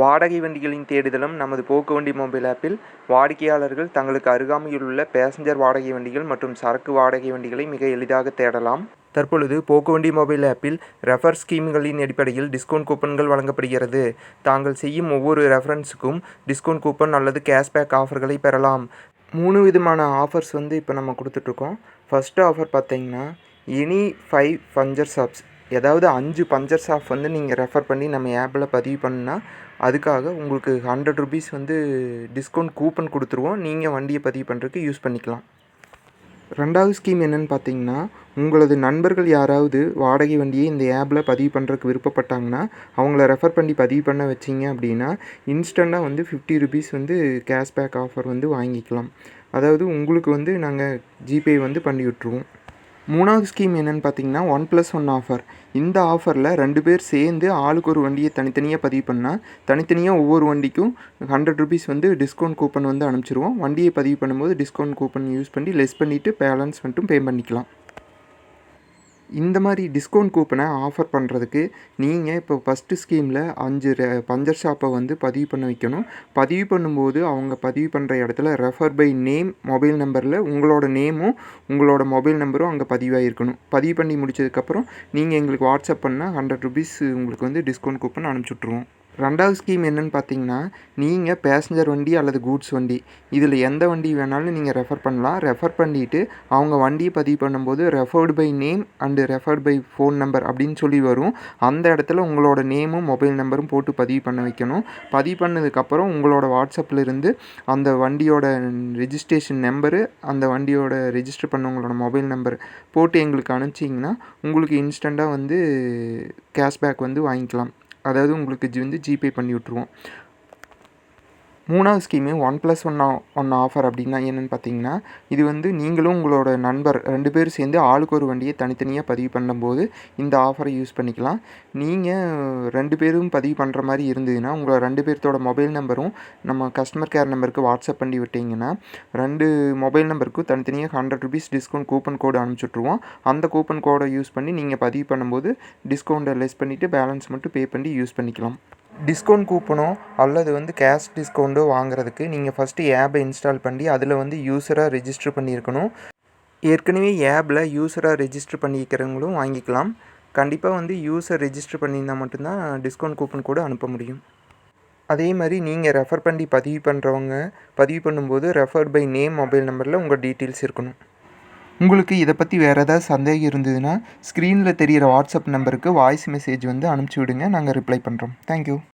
வாடகை வண்டிகளின் தேடுதலும் நமது போக்குவண்டி மொபைல் ஆப்பில் வாடிக்கையாளர்கள் தங்களுக்கு அருகாமையில் உள்ள பேசஞ்சர் வாடகை வண்டிகள் மற்றும் சரக்கு வாடகை வண்டிகளை மிக எளிதாக தேடலாம். தற்பொழுது போக்குவண்டி மொபைல் ஆப்பில் ரெஃபர் ஸ்கீம்களின் அடிப்படையில் டிஸ்கவுண்ட் கூப்பன்கள் வழங்கப்படுகிறது. தாங்கள் செய்யும் ஒவ்வொரு ரெஃபரன்ஸுக்கும் டிஸ்கவுண்ட் கூப்பன் அல்லது கேஷ்பேக் ஆஃபர்களை பெறலாம். மூணு விதமான ஆஃபர்ஸ் வந்து இப்போ நம்ம கொடுத்துட்ருக்கோம் ஃபஸ்ட்டு ஆஃபர் பார்த்திங்கன்னா எனி ஃபைவ் ஃபஞ்சர் சப்ஸ் ஏதாவது அஞ்சு பஞ்சர் ஷாப் வந்து நீங்கள் ரெஃபர் பண்ணி நம்ம ஆப்பில் பதிவு பண்ணால் அதுக்காக உங்களுக்கு ஹண்ட்ரட் ருபீஸ் வந்து டிஸ்கவுண்ட் கூப்பன் கொடுத்துருவோம். நீங்கள் வண்டியை பதிவு பண்ணுறதுக்கு யூஸ் பண்ணிக்கலாம். ரெண்டாவது ஸ்கீம் என்னென்னு பார்த்தீங்கன்னா உங்களது நண்பர்கள் யாராவது வாடகை வண்டியை இந்த ஆப்பில் பதிவு பண்ணுறதுக்கு விருப்பப்பட்டாங்கன்னா அவங்கள ரெஃபர் பண்ணி பதிவு பண்ண வச்சிங்க அப்படின்னா இன்ஸ்டண்ட்டாக வந்து ஃபிஃப்டி ருபீஸ் வந்து கேஷ்பேக் ஆஃபர் வந்து வாங்கிக்கலாம். அதாவது உங்களுக்கு வந்து நாங்கள் ஜிபே வந்து பண்ணி விட்ருவோம் மூணாவது ஸ்கீம் என்னென்னு பார்த்தீங்கன்னா ஒன் ப்ளஸ் ஒன் ஆஃபர் இந்த ஆஃபரில் ரெண்டு பேர் சேர்ந்து ஆளுக்கு ஒரு வண்டியை தனித்தனியாக பதிவு பண்ணால் தனித்தனியாக ஒவ்வொரு வண்டிக்கும் ஹண்ட்ரட் ருபீஸ் வந்து டிஸ்கவுண்ட் கூப்பன் வந்து அனுப்பிச்சிருவோம். வண்டியை பதிவு பண்ணும்போது டிஸ்கவுண்ட் கூப்பன் யூஸ் பண்ணி லெஸ் பண்ணிவிட்டு பேலன்ஸ் மட்டும் பே பண்ணிக்கலாம். இந்த மாதிரி டிஸ்கவுண்ட் கூப்பனை ஆஃபர் பண்ணுறதுக்கு நீங்கள் இப்போ ஃபஸ்ட்டு ஸ்கீமில் அஞ்சு பஞ்சர் ஷாப்பை வந்து பதிவு பண்ண வைக்கணும். பதிவு பண்ணும்போது அவங்க பதிவு பண்ணுற இடத்துல ரெஃபர் பை நேம் மொபைல் நம்பரில் உங்களோட நேமும் உங்களோட மொபைல் நம்பரும் அங்கே பதிவாகிருக்கணும் பதிவு பண்ணி முடிச்சதுக்கப்புறம் நீங்கள் எங்களுக்கு வாட்ஸ்அப் பண்ணால் ஹண்ட்ரட் ருபீஸ் உங்களுக்கு வந்து டிஸ்கவுண்ட் கூப்பன் அனுப்பிச்சி விட்ருவோம் ரெண்டாவது ஸ்கீம் என்னென்னு பார்த்தீங்கன்னா நீங்கள் பேசஞ்சர் வண்டி அல்லது கூட்ஸ் வண்டி. இதில் எந்த வண்டி வேணாலும் நீங்கள் ரெஃபர் பண்ணலாம். ரெஃபர் பண்ணிவிட்டு அவங்க வண்டியை பதிவு பண்ணும்போது referred by name and referred by phone number அப்படின்னு சொல்லி வரும். அந்த இடத்துல உங்களோட நேமும் மொபைல் நம்பரும் போட்டு பதிவு பண்ண வைக்கணும். பதிவு பண்ணதுக்கப்புறம் உங்களோட வாட்ஸ்அப்பில் இருந்து அந்த வண்டியோட ரிஜிஸ்ட்ரேஷன் நம்பரு அந்த வண்டியோட ரிஜிஸ்டர் பண்ணவங்களோட மொபைல் நம்பர் போட்டு எங்களுக்கு அனுப்பிச்சிங்கன்னா உங்களுக்கு இன்ஸ்டண்ட்டாக வந்து கேஷ்பேக் வந்து வாங்கிக்கலாம். அதாவது உங்களுக்கு ஜி வந்து ஜிபே பண்ணி விட்ருவோம் மூணாவது scheme one plus one one offer அப்படின்னா என்னென்னு பார்த்தீங்கன்னா இது வந்து நீங்களும் உங்களோட நண்பர் ரெண்டு பேரும் சேர்ந்து ஆளுக்கு ஒரு வண்டியை தனித்தனியாக பதிவு பண்ணும்போது இந்த ஆஃபரை யூஸ் பண்ணிக்கலாம். நீங்கள் ரெண்டு பேரும் பதிவு பண்ணுற மாதிரி இருந்ததுன்னா உங்களோட ரெண்டு பேர்த்தோட மொபைல் நம்பரும் நம்ம கஸ்டமர் கேர் நம்பருக்கு வாட்ஸ்அப் பண்ணி விட்டிங்கன்னா ரெண்டு மொபைல் நம்பருக்கும் தனித்தனியாக hundred rupees discount coupon code அனுப்பிச்சுட்ருவோம் அந்த கூப்பன் கோடை யூஸ் பண்ணி நீங்கள் பதிவு பண்ணும்போது டிஸ்கவுண்ட்டை லெஸ் பண்ணிவிட்டு பேலன்ஸ் மட்டும் பே பண்ணி யூஸ் பண்ணிக்கலாம். டிஸ்கவுண்ட் கூப்பனோ அல்லது வந்து கேஷ் டிஸ்கவுண்ட்டோ வாங்குறதுக்கு நீங்கள் ஃபஸ்ட்டு ஆப்பை இன்ஸ்டால் பண்ணி அதில் வந்து யூஸராக ரெஜிஸ்டர் பண்ணியிருக்கணும். ஏற்கனவே ஆப்பில் யூஸராக ரெஜிஸ்டர் பண்ணிக்கிறவங்களும் வாங்கிக்கலாம். கண்டிப்பாக வந்து யூஸர் ரிஜிஸ்டர் பண்ணியிருந்தால் மட்டும்தான் டிஸ்கவுண்ட் கூப்பன் கூட அனுப்ப முடியும். அதே மாதிரி நீங்கள் ரெஃபர் பண்ணி பதிவு பண்ணுறவங்க பதிவு பண்ணும்போது ரெஃபர் பை நேம் மொபைல் நம்பரில் உங்கள் டீட்டெயில்ஸ் இருக்கணும். உங்களுக்கு இதை பற்றி வேறு ஏதாவது சந்தேகம் இருந்ததுன்னா ஸ்க்ரீனில் தெரிகிற வாட்ஸ்அப் நம்பருக்கு வாய்ஸ் மெசேஜ் வந்து அனுப்பிச்சி விடுங்க. நாங்கள் ரிப்ளை பண்ணுறோம் தேங்க்யூ